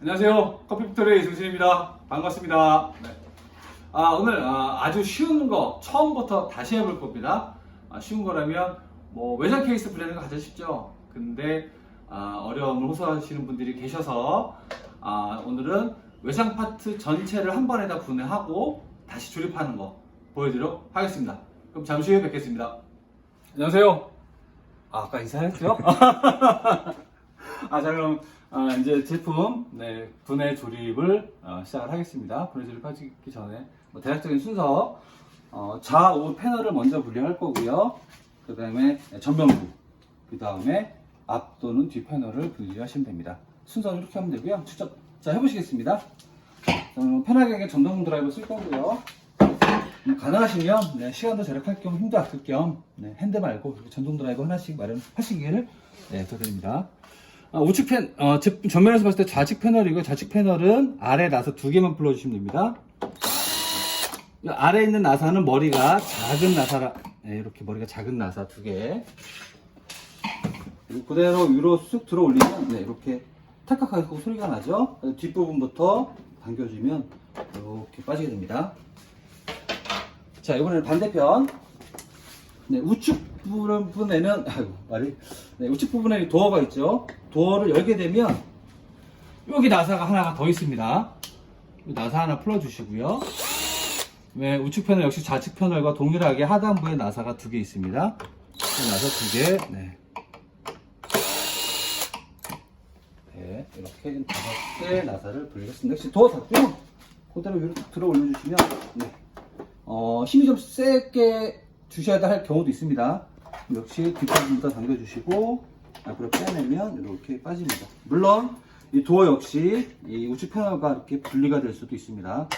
안녕하세요. 커피부터의 이승신입니다. 반갑습니다. 네. 아, 오늘 아, 주 쉬운 거 처음부터 다시 해볼 겁니다. 아, 쉬운 거라면 뭐 외장 케이스 분해하는 거 가장 쉽죠. 근데 아, 어려움을 호소하시는 분들이 계셔서 아, 오늘은 외장 파트 전체를 한 번에 다 분해하고 다시 조립하는 거 보여드리도록 하겠습니다. 그럼 잠시 후에 뵙겠습니다. 안녕하세요. 아, 아까 인사했죠? 아, 자, 그럼, 아, 이제 제품, 네, 분해 조립을 어, 시작을 하겠습니다. 분해 조립하기 전에, 뭐, 대략적인 순서, 어, 좌우 패널을 먼저 분리할 거고요. 그 다음에 전면부, 그 다음에 앞 또는 뒤 패널을 분리하시면 됩니다. 순서는 이렇게 하면 되고요. 직접, 자, 해보시겠습니다. 저는 편하게 전동 드라이버 쓸 거고요. 음, 가능하시면 네, 시간도 절약할 겸 힘도 아낄 겸 네, 핸드 말고 전동 드라이버 하나씩 마련하시기를 네, 부탁드립니다. 아, 우측 팬, 어, 즉, 전면에서 봤을 때 좌측 패널이고 좌측 패널은 아래 나사 두 개만 불러주시면 됩니다. 이 아래에 있는 나사는 머리가 작은 나사라, 네, 이렇게 머리가 작은 나사 두 개. 그대로 위로 쑥 들어 올리면 네, 이렇게 탈칵하게 소리가 나죠. 뒷부분부터 당겨주면 이렇게 빠지게 됩니다. 자, 이번에는 반대편. 네, 우측 부분에는, 아이고, 말이. 네, 우측 부분에 도어가 있죠. 도어를 열게 되면, 여기 나사가 하나가 더 있습니다. 이 나사 하나 풀어주시고요. 네, 우측 패널 역시 좌측 패널과 동일하게 하단부에 나사가 두 개 있습니다. 이 나사 두 개, 네. 네, 이렇게 다섯 개 나사를 분리했습니다. 역시 도어 닫고요. 그대로 위로 쭉 들어 올려주시면, 네. 어, 힘이 좀 세게 주셔야 할 경우도 있습니다. 역시 뒷부분부터 당겨주시고 앞으로 빼내면 이렇게 빠집니다. 물론 이 도어 역시 이 우측 패널과 이렇게 분리가 될 수도 있습니다.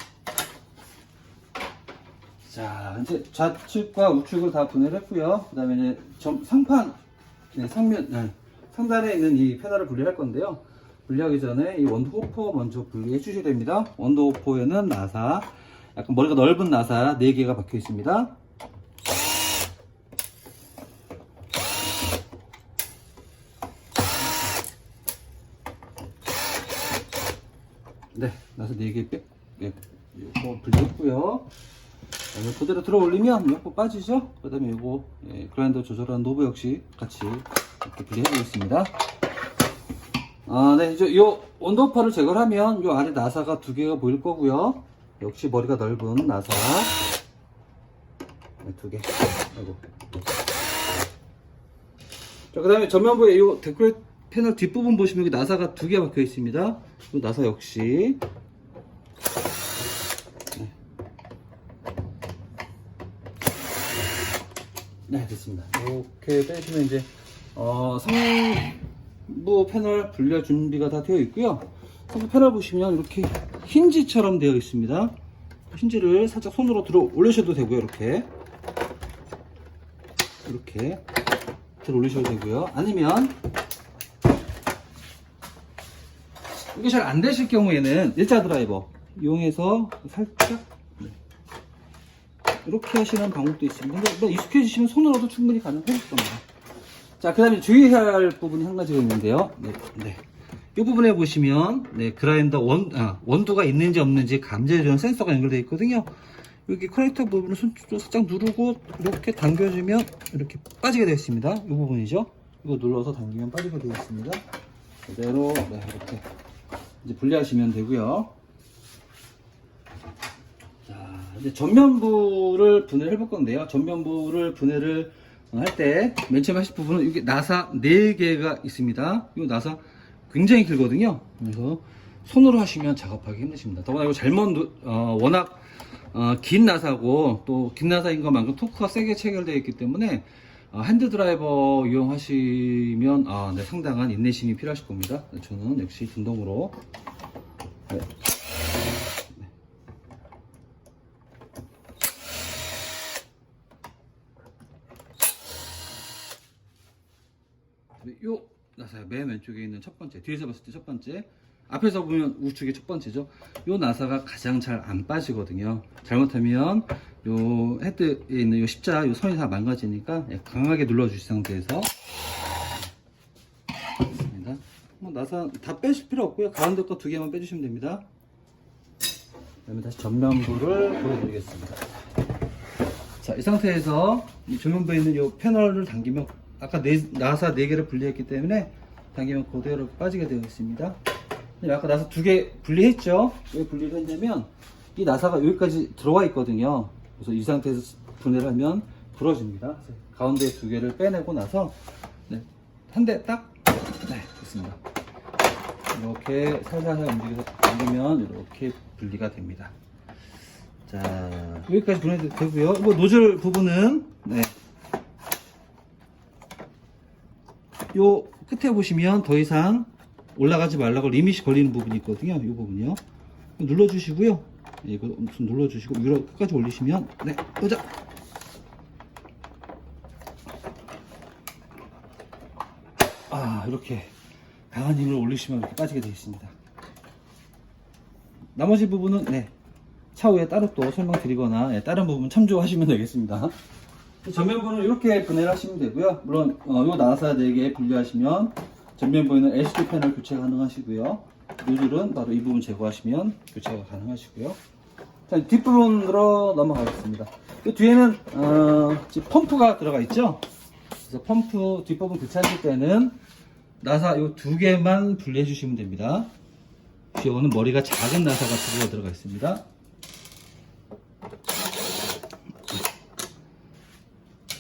자, 이제 좌측과 우측을 다 분해를 했고요. 그 다음에 이제 점- 상판, 네, 상면, 네, 상단에 있는 이 패널을 분리할 건데요. 분리하기 전에 이 원드 호퍼 먼저 분리해 주셔야 됩니다. 원드 호퍼에는 나사, 약간 머리가 넓은 나사 4개가 박혀 있습니다. 네, 나사 4개 빼, 네, 이거 분리했고요. 그다음에 그대로 들어 올리면 이거 빠지죠? 그 다음에 이거 예, 그라인더 조절하는 노브 역시 같이 이렇게 분리해 보겠습니다. 아, 네, 이제 요 원더파를 제거하면 요 아래 나사가 두 개가 보일 거고요. 역시 머리가 넓은 나사 네, 두 개. 아이고. 자, 그 다음에 전면부에 요 데코레 패널 뒷부분 보시면 여기 나사가 두 개 박혀 있습니다. 요 나사 역시 네, 됐습니다. 이렇게 빼시면 이제 어, 상부 패널 분리할 준비가 다 되어 있고요. 상부 패널 보시면 이렇게 힌지처럼 되어 있습니다. 힌지를 살짝 손으로 들어 올리셔도 되고요. 이렇게 이렇게 들어 올리셔도 되고요. 아니면 이게 잘 안 되실 경우에는 일자 드라이버 이용해서 살짝 네. 이렇게 하시는 방법도 있습니다. 근데 뭐 익숙해지시면 손으로도 충분히 가능하실 겁니다. 자, 그 다음에 주의해야 할 부분이 한 가지가 있는데요. 네, 네. 이 부분에 보시면, 네, 그라인더 원, 아, 원두가 있는지 없는지 감지해주는 센서가 연결되어 있거든요. 여기 커넥터 부분을 손으로 살짝 누르고, 이렇게 당겨주면, 이렇게 빠지게 되어 있습니다. 이 부분이죠. 이거 눌러서 당기면 빠지게 되어 있습니다. 그대로, 네, 이렇게. 이제 분리하시면 되고요. 자, 이제 전면부를 분해를 해볼 건데요. 전면부를 분해를 할 때 맨 처음 하실 부분은 이게 나사 4개가 있습니다. 이 나사 굉장히 길거든요. 그래서 손으로 하시면 작업하기 힘드십니다. 더구나 이거 잘못, 누- 어, 워낙 어, 긴 나사고 또 긴 나사인 것만큼 토크가 세게 체결되어 있기 때문에 어, 핸드 드라이버 이용하시면 아, 네, 상당한 인내심이 필요하실 겁니다. 저는 역시 전동으로 네. 요 나사가 맨 왼쪽에 있는 첫 번째 뒤에서 봤을 때 첫 번째 앞에서 보면 우측의 첫 번째죠 요 나사가 가장 잘 안 빠지거든요 잘못하면 요 헤드에 있는 요 십자 요 선이 다 망가지니까 예, 강하게 눌러 주신 상태에서 있습니다 한번 나사 다 빼실 필요 없고요. 가운데 거 두 개만 빼주시면 됩니다. 그다음에 다시 전면부를 보여드리겠습니다. 자, 이 상태에서 이 조면부에 있는 이 패널을 당기면 아까 네, 나사 4개를 분리했기 때문에 당기면 그대로 빠지게 되어 있습니다. 아까 나사 두 개 분리했죠? 왜 분리를 했냐면 이 나사가 여기까지 들어와 있거든요. 그래서 이 상태에서 분해를 하면 부러집니다. 가운데 두 개를 빼내고 나서 네, 한 대 딱 네, 됐습니다. 이렇게 살살살 움직여서 당기면 이렇게 분리가 됩니다. 자, 여기까지 분해도 되고요. 이거 노즐 부분은 네. 요 끝에 보시면 더 이상 올라가지 말라고 리밋이 걸리는 부분이 있거든요. 이 부분이요. 눌러주시고요. 네, 이거 엄청 눌러주시고 위로 끝까지 올리시면 네, 보자. 아, 이렇게 강한 힘을 올리시면 이렇게 빠지게 되어 있습니다. 나머지 부분은 네, 차후에 따로 또 설명드리거나 네, 다른 부분 참조하시면 되겠습니다. 전면부는 이렇게 분해를 하시면 되고요. 물론 어, 요 나사 4개 분리하시면 전면부에는 LCD 패널 교체 가능하시고요. 노즐은 바로 이 부분 제거하시면 교체가 가능하시고요. 자, 뒷부분으로 넘어가겠습니다. 그 뒤에는 어, 펌프가 들어가 있죠. 그래서 펌프 뒷부분 교체하실 때는 나사 요두 개만 분리해 주시면 됩니다. 이거는 머리가 작은 나사가 두 개가 들어가 있습니다.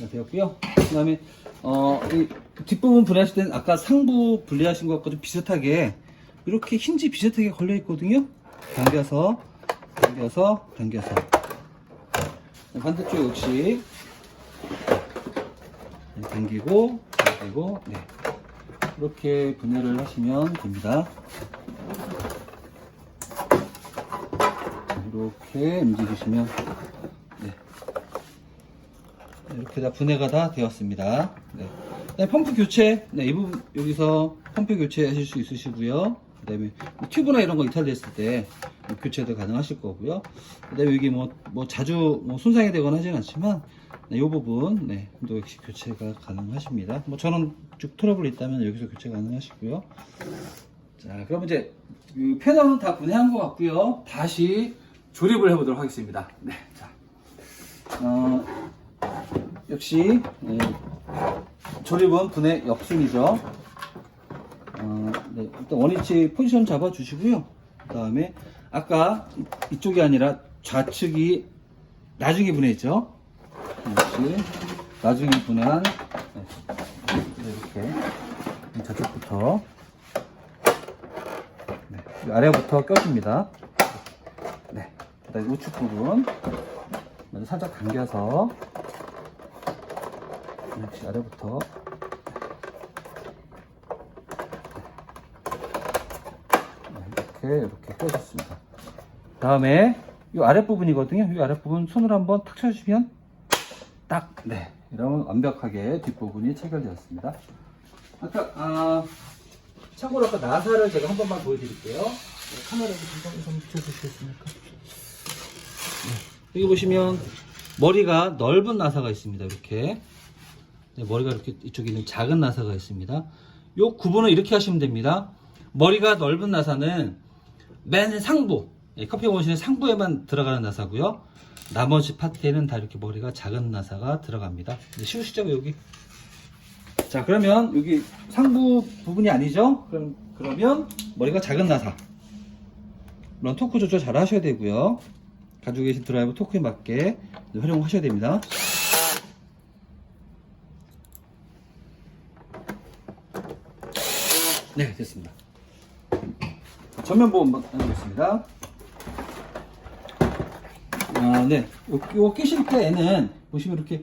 되었고요. 그 다음에 어, 이 뒷부분 분해하실 때는 아까 상부 분리하신 것과 좀 비슷하게 이렇게 힌지 비슷하게 걸려 있거든요. 당겨서 당겨서 당겨서 네, 반대쪽 역시 네, 당기고 당기고 네. 이렇게 분해를 하시면 됩니다. 이렇게 움직이시면 네. 이렇게 다 분해가 다 되었습니다. 네. 펌프 교체, 네, 이 부분 여기서 펌프 교체하실 수 있으시고요. 그 다음에 뭐 튜브나 이런 거 이탈됐을 때 교체도 가능하실 거고요. 그 다음에 여기 뭐, 뭐 자주 뭐 손상이 되거나 하진 않지만 네, 이 부분 네, 또 역시 교체가 가능하십니다. 뭐 저는 쭉 트러블 있다면 여기서 교체 가능하시고요. 자, 그럼 이제 이 패널은 다 분해한 것 같고요. 다시 조립을 해보도록 하겠습니다. 네, 자, 어, 역시 네, 조립은 분해 역순이죠. 어, 네, 일단 원위치 포지션 잡아 주시고요. 그 다음에 아까 이- 이쪽이 아니라 좌측이 나중에 분해했죠. 역시 나중에 분해한 네, 이렇게 저쪽부터 네, 이 아래부터 껴줍니다. 네, 그다음 우측 부분 살짝 당겨서 역시 아래부터 네, 이렇게 이렇게 껴줬습니다. 다음에 이 아랫부분이거든요. 이 아랫부분 손으로 한번 탁 쳐주시면 딱, 네. 이러면 완벽하게 뒷부분이 체결되었습니다. 아까, 아, 참고로 아까 나사를 제가 한 번만 보여드릴게요. 네, 카메라를 좀 비춰주시겠습니까? 네. 여기 보시면 머리가 넓은 나사가 있습니다. 이렇게. 네, 머리가 이렇게 이쪽에 있는 작은 나사가 있습니다. 요 구분을 이렇게 하시면 됩니다. 머리가 넓은 나사는 맨 상부, 예, 커피 머신의 상부에만 들어가는 나사고요. 나머지 파트에는 다 이렇게 머리가 작은 나사가 들어갑니다. 이제 쉬우시죠, 여기? 자, 그러면 여기 상부 부분이 아니죠? 그럼, 그러면 머리가 작은 나사. 물론 토크 조절 잘 하셔야 되고요. 가지고 계신 드라이버 토크에 맞게 활용하셔야 됩니다. 네, 됐습니다. 전면 보험 해보겠습니다. 아, 네. 요, 요 끼실 때에는 보시면 이렇게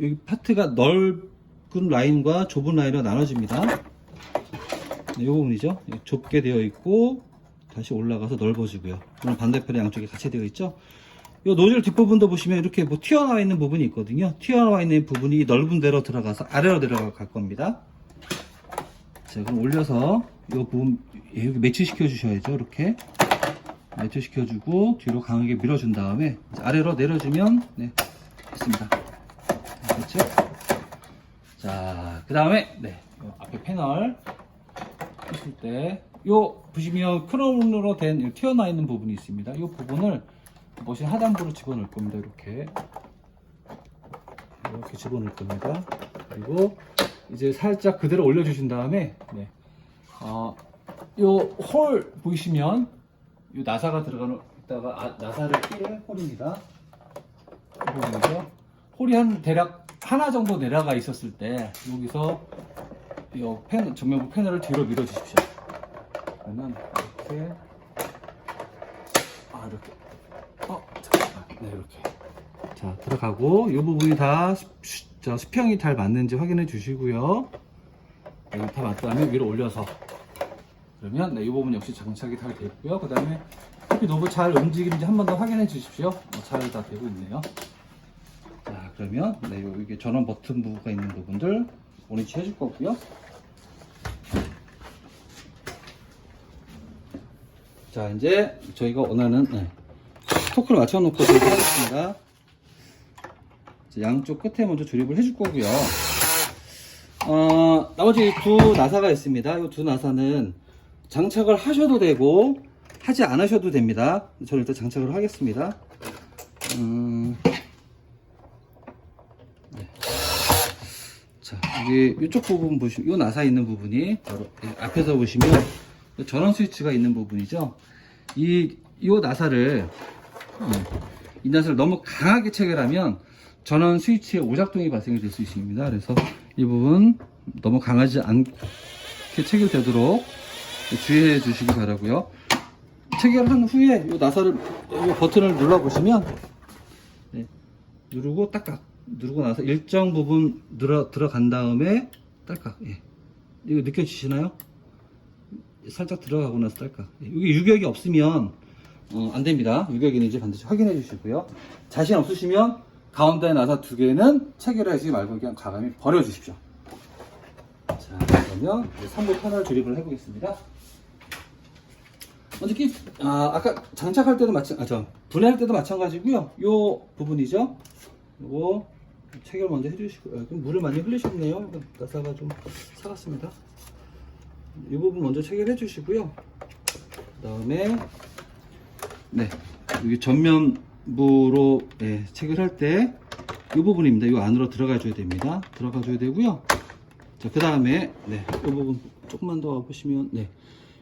여기 파트가 넓은 라인과 좁은 라인으로 나눠집니다. 네, 요 부분이죠. 예, 좁게 되어 있고 다시 올라가서 넓어지고요. 그럼 반대편에 양쪽에 같이 되어 있죠. 요 노즐 뒷부분도 보시면 이렇게 뭐 튀어나와 있는 부분이 있거든요. 튀어나와 있는 부분이 넓은 데로 들어가서 아래로 내려갈 겁니다. 자, 그럼 올려서 이 부분 예, 여기 매치시켜 주셔야죠. 이렇게 매치시켜 주고 뒤로 강하게 밀어 준 다음에 이제 아래로 내려주면 네, 됐습니다. 그렇죠? 자, 그 다음에 네, 요 앞에 패널 했을 때, 요, 보시면 크롬으로 된이 튀어나와 있는 부분이 있습니다. 이 부분을 머신 하단부로 집어넣을 겁니다. 이렇게. 이렇게 집어넣을 겁니다. 그리고 이제 살짝 그대로 올려주신 다음에, 네. 어, 요홀 보이시면, 요 나사가 들어가는, 있다가, 아, 나사를 낄 홀입니다. 이 부분이죠. 홀이 한 대략 하나 정도 내려가 있었을 때 여기서 이 펜, 전면부 패널을 뒤로 밀어 주십시오. 그러면 이렇게 아 이렇게 어 잠깐만 네 이렇게 자 들어가고 이 부분이 다 수, 수- 저 수평이 잘 맞는지 확인해 주시고요. 네, 다 맞다면 위로 올려서 그러면 네, 이 부분 역시 장착이 잘 됐고요. 그 다음에 커피 노브 잘 움직이는지 한 번 더 확인해 주십시오. 어, 잘다 되고 있네요. 자 그러면 네, 요- 이게 전원 버튼 부가 있는 부분들 오렌지 해줄 거고요. 자 이제 저희가 원하는 네, 토크를 맞춰놓고 조립을 하겠습니다. 자, 양쪽 끝에 먼저 조립을 해줄 거고요. 어, 나머지 두 나사가 있습니다. 이 두 나사는 장착을 하셔도 되고 하지 않으셔도 됩니다. 저는 일단 장착을 하겠습니다. 음, 네. 자, 여기 이쪽 부분 보시면 이 나사 있는 부분이 바로 이 앞에서 보시면 전원 스위치가 있는 부분이죠. 이, 이 나사를 음, 이 나사를 너무 강하게 체결하면 전원 스위치에 오작동이 발생이 될 수 있습니다. 그래서 이 부분 너무 강하지 않게 체결되도록 주의해 주시기 바라고요. 체결한 후에 이 나사를 이 버튼을 눌러 보시면 네, 누르고 딱딱 누르고 나서 일정 부분 들어 들어간 다음에 딸깍 예. 이거 느껴지시나요? 살짝 들어가고 나서 딸깍 예. 여기 유격이 없으면 어, 안 됩니다. 유격이 이제 반드시 확인해 주시고요. 자신 없으시면 가운데 나사 두 개는 체결하지 말고 그냥 가감히 버려 주십시오. 자 그러면 3부 패널 조립을 해보겠습니다. 먼저 끼, 아, 아까 장착할 때도 마찬, 아, 저, 분해할 때도 마찬가지고요. 요 부분이죠. 요거 체결 먼저 해주시고, 아, 물을 많이 흘리셨네요. 나사가 좀 사갔습니다. 이 부분 먼저 체결해 주시고요. 그 다음에, 네, 여기 전면 부로 예, 체결할 때, 이 부분입니다. 이 안으로 들어가 줘야 됩니다. 들어가 줘야 되고요. 자, 그 다음에, 네, 이 부분 조금만 더 보시면, 네.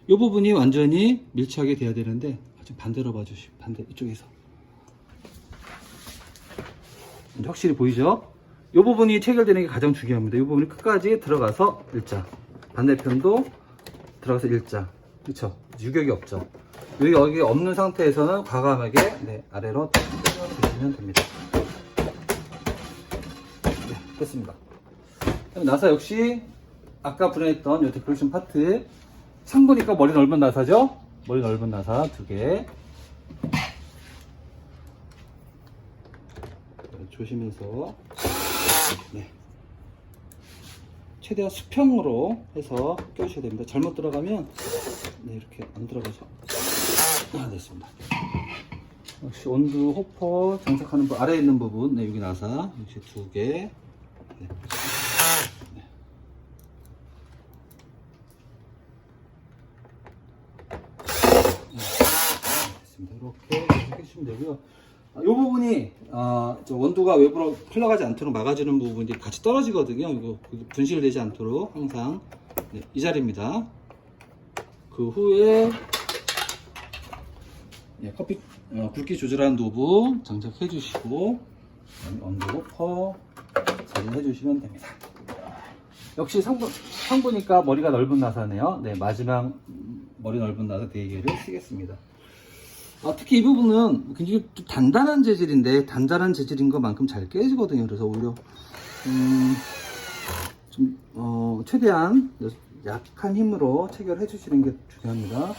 이 부분이 완전히 밀착이 돼야 되는데, 좀 반대로 봐주시, 반대, 이쪽에서. 확실히 보이죠? 이 부분이 체결되는 게 가장 중요합니다. 이 부분이 끝까지 들어가서 일자. 반대편도 들어가서 일자. 그쵸? 유격이 없죠? 여기, 여기 없는 상태에서는 과감하게, 네, 아래로 빼주시면 됩니다. 네, 됐습니다. 나사 역시 아까 분해했던 이 데코레이션 파트 상부니까 머리 넓은 나사죠? 머리 넓은 나사 두 개. 네, 조심해서 네. 최대한 수평으로 해서 껴주셔야 됩니다. 잘못 들어가면 네, 이렇게 안 들어가죠. 아, 됐습니다. 역시 온도 호퍼 장착하는 부 아래에 있는 부분, 네, 여기 나사 역시 두 개. 네. 됐습니다. 이렇게 해주시면 되고요. 이 부분이 아, 저 원두가 외부로 흘러가지 않도록 막아주는 부분이 같이 떨어지거든요. 이거 분실되지 않도록 항상 네, 이 자리입니다. 그 후에 네, 커피 어, 굵기 조절하는 노브 장착해 주시고 온도 호퍼 자리해 주시면 됩니다. 역시 상부, 상부니까 머리가 넓은 나사네요. 네, 마지막 음, 머리 넓은 나사 4개를 쓰겠습니다. 아, 특히 이 부분은 굉장히 좀 단단한 재질인데 단단한 재질인 것만큼 잘 깨지거든요. 그래서 오히려 음, 좀 어, 최대한 약한 힘으로 체결해 주시는 게 중요합니다.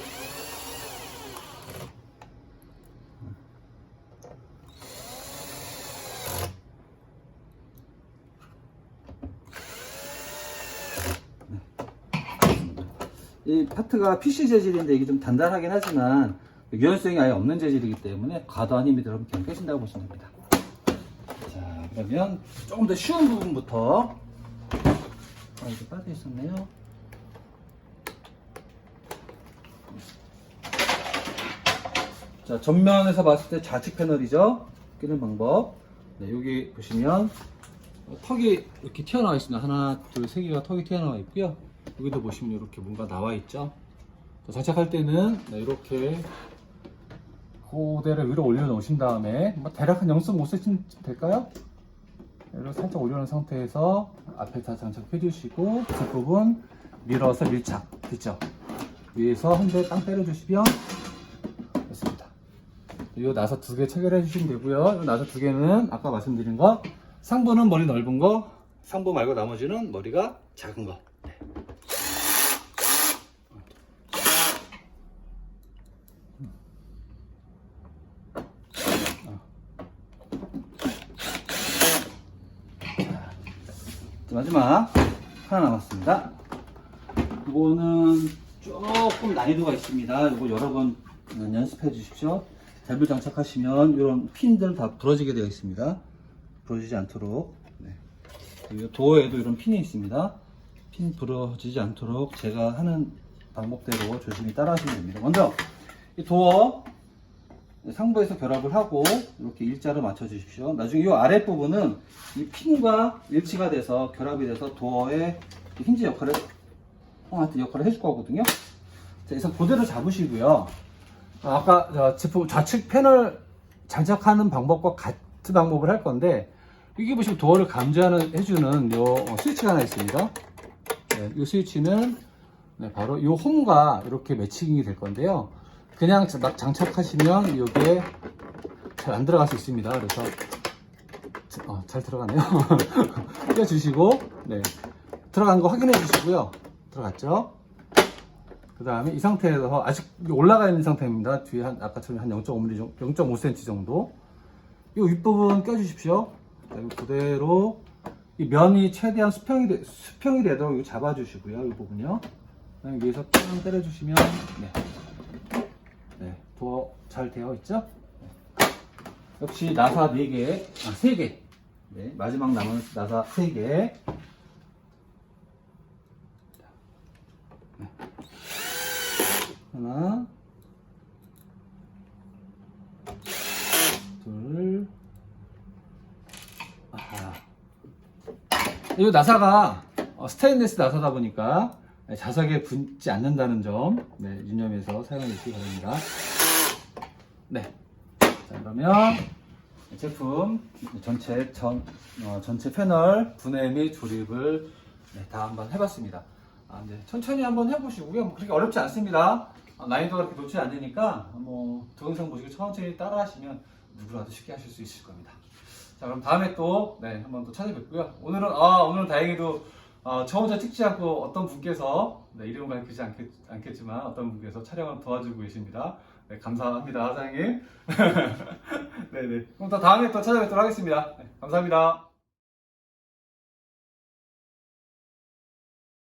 파트가 PC 재질인데 이게 좀 단단하긴 하지만 유연성이 아예 없는 재질이기 때문에 과도한 힘이 들어가면 그냥 깨진다고 보시면 됩니다. 자, 그러면 조금 더 쉬운 부분부터 아, 이게 빠져 있었네요. 자, 전면에서 봤을 때 좌측 패널이죠. 끼는 방법. 네, 여기 보시면 턱이 이렇게 튀어나와 있습니다. 하나, 둘, 세 개가 턱이 튀어나와 있고요. 여기도 보시면 이렇게 뭔가 나와 있죠. 자, 장착할 때는 네, 이렇게 고대를 위로 올려 놓으신 다음에 뭐 대략 한 0.5cm 될까요? 이렇게 살짝 올려놓은 상태에서 앞에 다 장착해 주시고 뒷부분 밀어서 밀착 됐죠? 위에서 한 대 땅 때려주시면 됐습니다. 이 나사 두 개 체결해 주시면 되고요. 이 나사 두 개는 아까 말씀드린 거 상부는 머리 넓은 거 상부 말고 나머지는 머리가 작은 거. 네. 자, 마지막 하나 남았습니다. 이거는 조금 난이도가 있습니다. 이거 여러 번 연습해 주십시오. 밸브 장착하시면 이런 핀들 다 부러지게 되어 있습니다. 부러지지 않도록. 네. 도어에도 이런 핀이 있습니다. 핀 부러지지 않도록 제가 하는 방법대로 조심히 따라 하시면 됩니다. 먼저 이 도어 상부에서 결합을 하고 이렇게 일자로 맞춰 주십시오. 나중에 이 아랫부분은 이 핀과 일치가 돼서 결합이 돼서 도어의 힌지 역할을 형한테 역할을 해줄 거거든요. 자, 그래서 고대로 잡으시고요. 아, 아까 저 제품 좌측 패널 장착하는 방법과 같은 방법을 할 건데 여기 보시면 도어를 감지하는 해주는 요 어, 스위치가 하나 있습니다. 네, 이 스위치는 네, 바로 이 홈과 이렇게 매칭이 될 건데요. 그냥 장착하시면 이게 잘 안 들어갈 수 있습니다. 그래서 어, 잘 들어가네요. 껴주시고 네, 들어간 거 확인해 주시고요. 들어갔죠? 그 다음에 이 상태에서 아직 올라가 있는 상태입니다. 뒤에 한 아까처럼 한 0.5mm 정도, 0.5cm 정도. 이 윗부분 껴주십시오. 자, 이거 그대로 이 면이 최대한 수평이 되, 수평이 되도록 이거 잡아주시고요. 이 부분요. 그다음에 위에서 땅 때려주시면 네, 네, 도어 잘 되어 있죠? 네. 역시 나사 4개, 아 3개. 네, 마지막 남은 나사 3개. 하나, 둘, 아하. 이 나사가 어, 스테인리스 나사다 보니까 자석에 붙지 않는다는 점 네, 유념해서 사용해 주시기 바랍니다. 네. 자, 그러면 제품 전체 전 어, 전체 패널 분해 및 조립을 네, 다 한번 해봤습니다. 아, 네. 천천히 한번 해보시고요. 뭐 그렇게 어렵지 않습니다. 어, 난이도가 그렇게 높지 않으니까 뭐 동영상 보시고 천천히 따라하시면 누구라도 쉽게 하실 수 있을 겁니다. 자 그럼 다음에 또 네, 한번 또 찾아뵙고요. 오늘은 아 오늘은 다행히도 어, 저 혼자 찍지 않고 어떤 분께서 네, 이름은 밝히지 않겠, 않겠지만 어떤 분께서 촬영을 도와주고 계십니다. 네, 감사합니다, 사장님. 네네. 그럼 또 다음에 또 찾아뵙도록 하겠습니다. 네, 감사합니다.